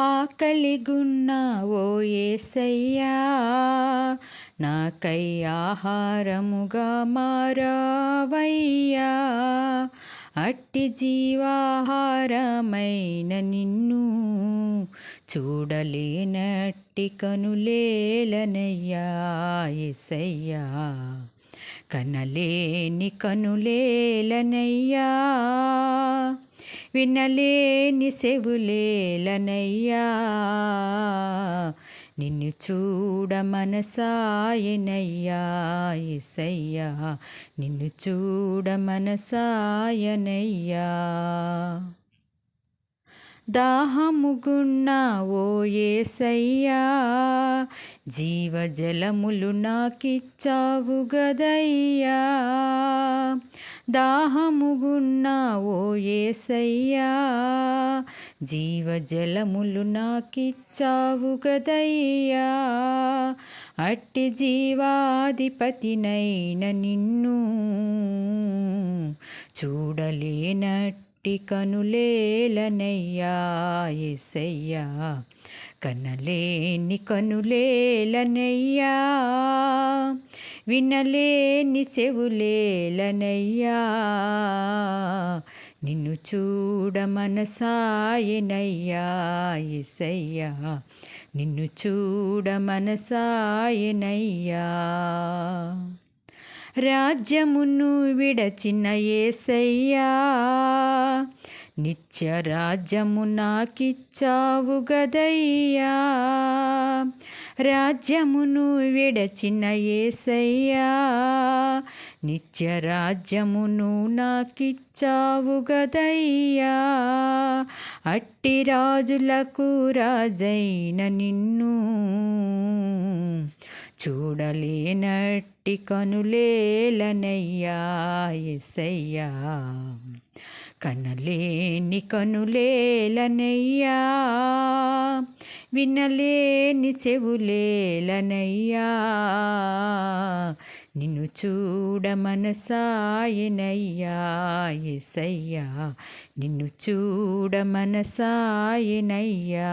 ఆకలిగున్న ఓ ఏసయ్యా నాకై ఆహారముగా మారావయ్యా. అట్టి జీవాహారమైన నిన్ను చూడలేనట్టి కనులేలనయ్యా ఎసయ్యా కనలేని కనులేలనయ్యా. వినలేని సెవులేలనయ్యా నిన్ను చూడ మనసాయనయ్యా ఎసయ్యా నిన్ను చూడ మనసాయనయ్యా. దాహముగున్న ఓ ఏసయ్యా. జీవజలములు నాకిచ్చావు గదయ్యా. దాహముగున్న ఓ ఏసయ్యా. జీవజలములు నాకిచ్చావు గదయ్యా అట్టి జీవాధిపతినైన నిన్ను చూడలేనట్టి కనులేలనయ్యా ఎసయ్యా కనలేని కనులేలనయ్యా. వినలేని చెవులేలనయ్యా. నిన్ను చూడ మనసాయనయ్యా ఎసయ్యా నిన్ను చూడ మనసాయనయ్యా రాజ్యమును విడచిన ఏసయ్యా. నిత్య రాజ్యము నాకిచ్చావు గదయ్యా. రాజ్యమును విడచిన ఏసయ్యా. నిత్య రాజ్యమును నాకిచ్చావు గదయ్యా. అట్టి రాజులకు రాజైన నిన్ను చూడలేనట్టి కనులేలనయ్యా ఎసయ్యా కనలేని కనులేలనయ్యా వినలేని చెవులేలనయ్యా నిన్ను చూడ మనసాయనయ్యా ఎసయ్యా నిన్ను చూడ మనసాయనయ్యా.